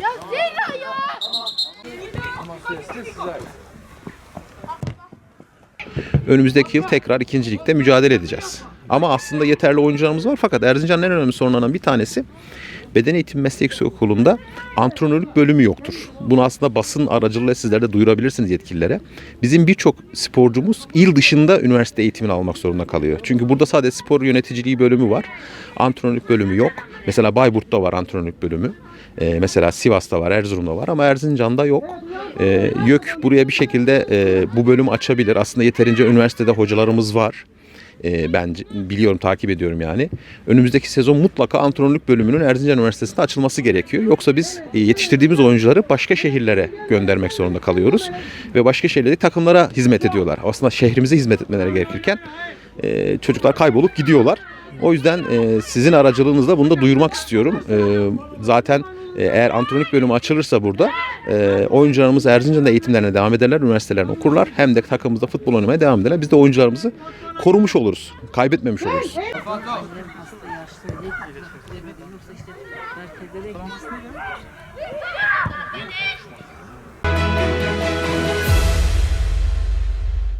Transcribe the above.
Ya Zeyra ya. Önümüzdeki yıl tekrar ikinci ligde mücadele edeceğiz. Ama aslında yeterli oyuncularımız var fakat Erzincan'ın en önemli sorunlarından bir tanesi beden eğitim meslek yüksek okulunda antrenörlük bölümü yoktur. Bunu aslında basın aracılığıyla sizler de duyurabilirsiniz yetkililere. Bizim birçok sporcumuz il dışında üniversite eğitimini almak zorunda kalıyor. Çünkü burada sadece spor yöneticiliği bölümü var. Antrenörlük bölümü yok. Mesela Bayburt'ta var antrenörlük bölümü. Ee, mesela Sivas'ta var, Erzurum'da var ama Erzincan'da yok. Ee, YÖK buraya bir şekilde e, bu bölümü açabilir. Aslında yeterince üniversitede hocalarımız var. Ee, ben biliyorum, takip ediyorum yani. Önümüzdeki sezon mutlaka antrenörlük bölümünün Erzincan Üniversitesi'nde açılması gerekiyor. Yoksa biz e, yetiştirdiğimiz oyuncuları başka şehirlere göndermek zorunda kalıyoruz. Ve başka şehirlerdeki takımlara hizmet ediyorlar. Aslında şehrimize hizmet etmeleri gerekirken e, çocuklar kaybolup gidiyorlar. O yüzden e, sizin aracılığınızla bunu da duyurmak istiyorum. E, zaten e, eğer antrenörlük bölümü açılırsa burada e, oyuncularımız Erzincan'da eğitimlerine devam ederler, üniversitelerini okurlar. Hem de takımımızda futbol oynamaya devam ederler. Biz de oyuncularımızı korumuş oluruz, kaybetmemiş oluruz.